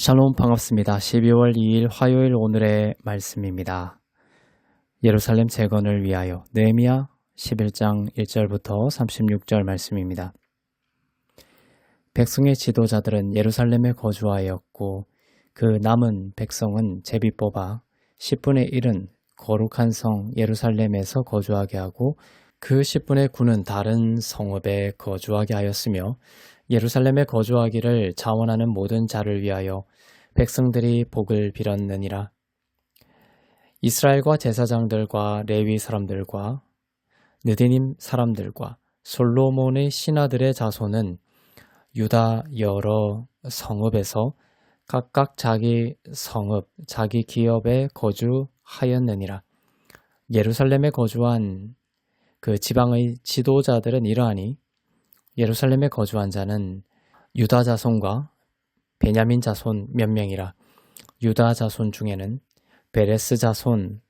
샬롬 반갑습니다. 12월 2일 화요일 오늘의 말씀입니다. 예루살렘 재건을 위하여 느헤미야 11장 1절부터 36절 말씀입니다. 백성의 지도자들은 예루살렘에 거주하였고 그 남은 백성은 제비 뽑아 10분의 1은 거룩한 성 예루살렘에서 거주하게 하고 그 10분의 9는 다른 성읍에 거주하게 하였으며 예루살렘에 거주하기를 자원하는 모든 자를 위하여 백성들이 복을 빌었느니라. 이스라엘과 제사장들과 레위 사람들과 느디님 사람들과 솔로몬의 신하들의 자손은 유다 여러 성읍에서 각각 자기 성읍, 자기 기업에 거주하였느니라. 예루살렘에 거주한 그 지방의 지도자들은 이러하니 예루살렘에 거주한 자는 유다 자손과 베냐민 자손 몇 명이라. 유다 자손 중에는 베레스 자손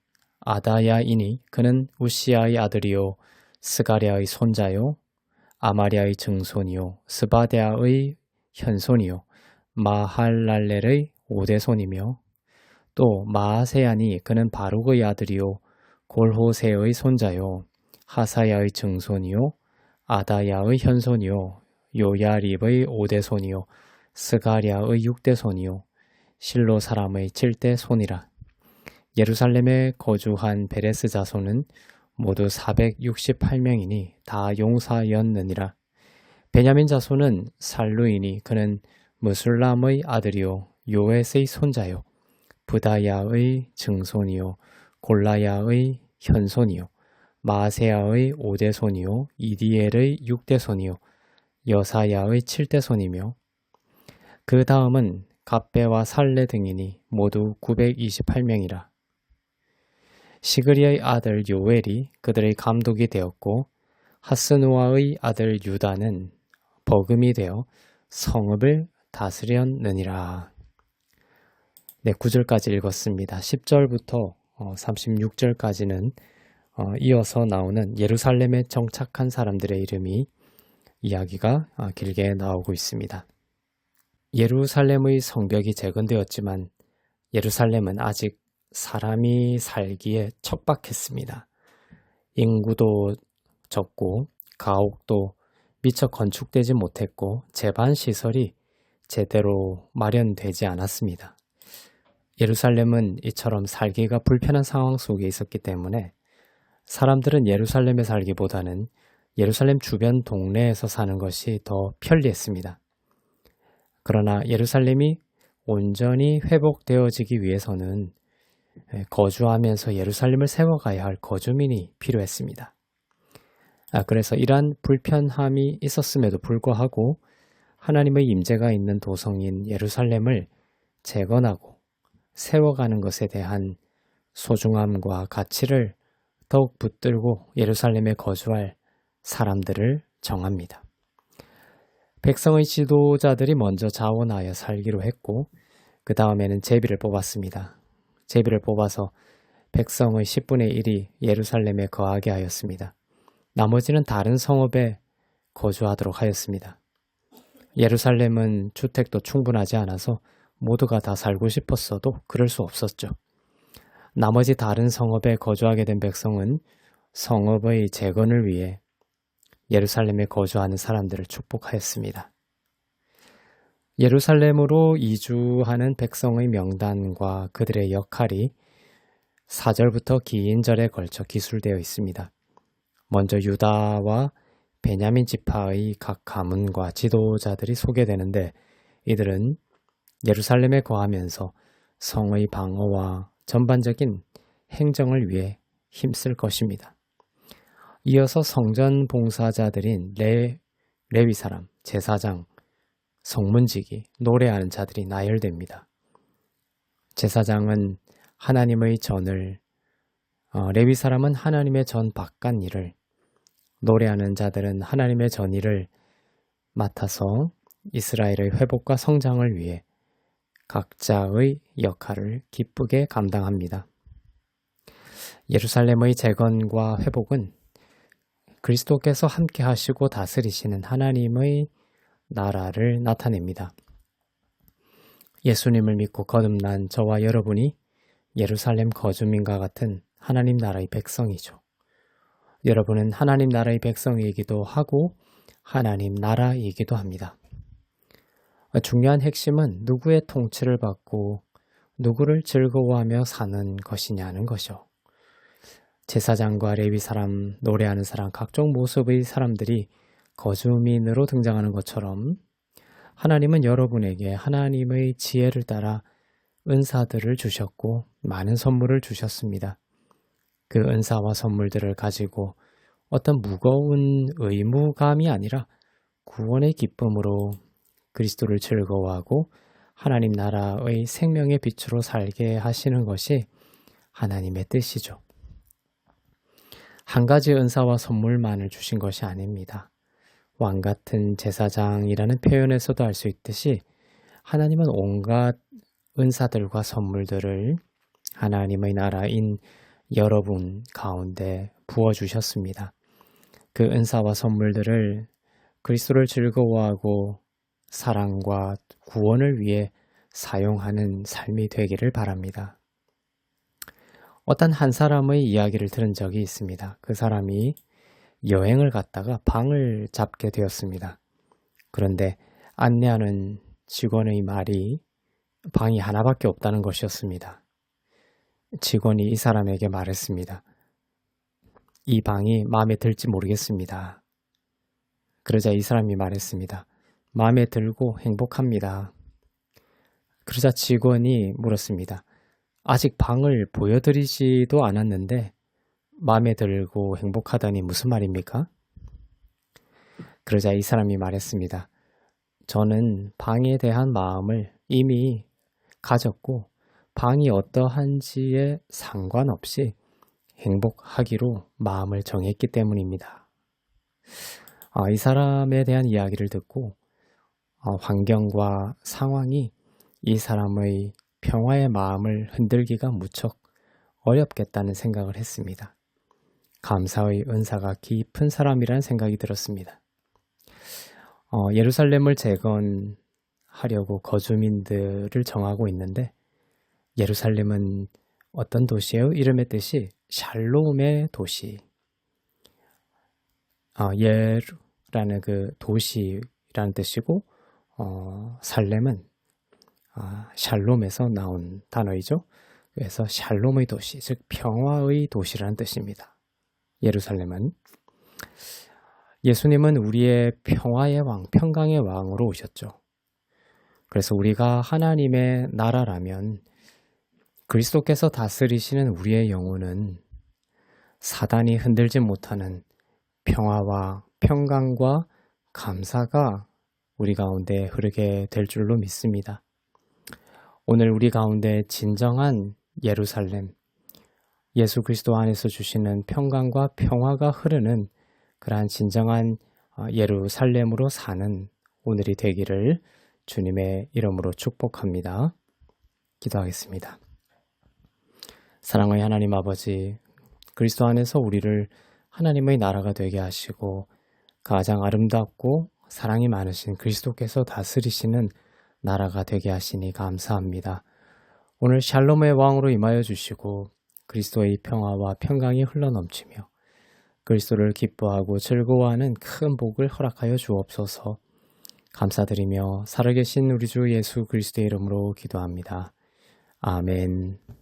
아다야이니 그는 우시아의 아들이요 스가랴의 손자요 아마리아의 증손이요 스바데아의 현손이요 마할랄렐의 오대손이며 또 마아세야니 그는 바룩의 아들이요 골호세의 손자요 하사야의 증손이요 아다야의 현손이요 요야립의 오대손이요 스가랴의 육대손이요 실로 사람의 칠대손이라. 예루살렘에 거주한 베레스 자손은 모두 468명이니 다 용사였느니라. 베냐민 자손은 살루이니 그는 무술람의 아들이요 요엣의 손자요 부다야의 증손이요 골라야의 현손이요 마세야의 5대 손이요 이디엘의 6대 손이요 여사야의 7대 손이며 그 다음은 갑배와 살레 등이니 모두 928명이라. 시그리의 아들 요엘이 그들의 감독이 되었고 하스누아의 아들 유다는 버금이 되어 성읍을 다스렸느니라. 네, 9절까지 읽었습니다. 10절부터 36절까지는 어, 이어서 나오는 예루살렘에 정착한 사람들의 이름이 이야기가 아, 길게 나오고 있습니다. 예루살렘의 성벽이 재건되었지만 예루살렘은 아직 사람이 살기에 척박했습니다. 인구도 적고 가옥도 미처 건축되지 못했고 제반 시설이 제대로 마련되지 않았습니다. 예루살렘은 이처럼 살기가 불편한 상황 속에 있었기 때문에 사람들은 예루살렘에 살기보다는 예루살렘 주변 동네에서 사는 것이 더 편리했습니다. 그러나 예루살렘이 온전히 회복되어지기 위해서는 거주하면서 예루살렘을 세워가야 할 거주민이 필요했습니다. 아, 그래서 이러한 불편함이 있었음에도 불구하고 하나님의 임재가 있는 도성인 예루살렘을 재건하고 세워가는 것에 대한 소중함과 가치를 더욱 붙들고 예루살렘에 거주할 사람들을 정합니다. 백성의 지도자들이 먼저 자원하여 살기로 했고 그 다음에는 제비를 뽑았습니다. 제비를 뽑아서 백성의 10분의 1이 예루살렘에 거하게 하였습니다. 나머지는 다른 성읍에 거주하도록 하였습니다. 예루살렘은 주택도 충분하지 않아서 모두가 다 살고 싶었어도 그럴 수 없었죠. 나머지 다른 성읍에 거주하게 된 백성은 성읍의 재건을 위해 예루살렘에 거주하는 사람들을 축복하였습니다. 예루살렘으로 이주하는 백성의 명단과 그들의 역할이 4절부터 긴 절에 걸쳐 기술되어 있습니다. 먼저 유다와 베냐민 지파의 각 가문과 지도자들이 소개되는데 이들은 예루살렘에 거하면서 성의 방어와 전반적인 행정을 위해 힘쓸 것입니다. 이어서 성전 봉사자들인 레, 레위 사람, 제사장, 성문지기, 노래하는 자들이 나열됩니다. 제사장은 하나님의 전을, 어, 레위 사람은 하나님의 전 바깥 일을, 노래하는 자들은 하나님의 전 일을 맡아서 이스라엘의 회복과 성장을 위해 각자의 역할을 기쁘게 감당합니다. 예루살렘의 재건과 회복은 그리스도께서 함께 하시고 다스리시는 하나님의 나라를 나타냅니다. 예수님을 믿고 거듭난 저와 여러분이 예루살렘 거주민과 같은 하나님 나라의 백성이죠. 여러분은 하나님 나라의 백성이기도 하고 하나님 나라이기도 합니다. 중요한 핵심은 누구의 통치를 받고 누구를 즐거워하며 사는 것이냐는 것이요. 제사장과 레위 사람, 노래하는 사람, 각종 모습의 사람들이 거주민으로 등장하는 것처럼 하나님은 여러분에게 하나님의 지혜를 따라 은사들을 주셨고 많은 선물을 주셨습니다. 그 은사와 선물들을 가지고 어떤 무거운 의무감이 아니라 구원의 기쁨으로 그리스도를 즐거워하고 하나님 나라의 생명의 빛으로 살게 하시는 것이 하나님의 뜻이죠. 한 가지 은사와 선물만을 주신 것이 아닙니다. 왕 같은 제사장이라는 표현에서도 알 수 있듯이 하나님은 온갖 은사들과 선물들을 하나님의 나라인 여러분 가운데 부어주셨습니다. 그 은사와 선물들을 그리스도를 즐거워하고 사랑과 구원을 위해 사용하는 삶이 되기를 바랍니다. 어떤 한 사람의 이야기를 들은 적이 있습니다. 그 사람이 여행을 갔다가 방을 잡게 되었습니다. 그런데 안내하는 직원의 말이 방이 하나밖에 없다는 것이었습니다. 직원이 이 사람에게 말했습니다. 이 방이 마음에 들지 모르겠습니다. 그러자 이 사람이 말했습니다. 마음에 들고 행복합니다. 그러자 직원이 물었습니다. 아직 방을 보여드리지도 않았는데 마음에 들고 행복하다니 무슨 말입니까? 그러자 이 사람이 말했습니다. 저는 방에 대한 마음을 이미 가졌고 방이 어떠한지에 상관없이 행복하기로 마음을 정했기 때문입니다. 아, 이 사람에 대한 이야기를 듣고 어, 환경과 상황이 이 사람의 평화의 마음을 흔들기가 무척 어렵겠다는 생각을 했습니다. 감사의 은사가 깊은 사람이라는 생각이 들었습니다. 어, 예루살렘을 재건하려고 거주민들을 정하고 있는데 예루살렘은 어떤 도시예요? 이름의 뜻이 샬롬의 도시. 어, 예라는 그 도시라는 뜻이고 어, 살렘은 아, 샬롬에서 나온 단어이죠. 그래서 샬롬의 도시, 즉 평화의 도시라는 뜻입니다. 예루살렘은 예수님은 우리의 평화의 왕, 평강의 왕으로 오셨죠. 그래서 우리가 하나님의 나라라면 그리스도께서 다스리시는 우리의 영혼은 사단이 흔들지 못하는 평화와 평강과 감사가 우리 가운데 흐르게 될 줄로 믿습니다. 오늘 우리 가운데 진정한 예루살렘, 예수 그리스도 안에서 주시는 평강과 평화가 흐르는 그러한 진정한 어, 예루살렘으로 사는 오늘이 되기를 주님의 이름으로 축복합니다. 기도하겠습니다. 사랑의 하나님 아버지, 그리스도 안에서 우리를 하나님의 나라가 되게 하시고 가장 아름답고 사랑이 많으신 그리스도께서 다스리시는 나라가 되게 하시니 감사합니다. 오늘 샬롬의 왕으로 임하여 주시고 그리스도의 평화와 평강이 흘러넘치며 그리스도를 기뻐하고 즐거워하는 큰 복을 허락하여 주옵소서. 감사드리며 살아계신 우리 주 예수 그리스도의 이름으로 기도합니다. 아멘.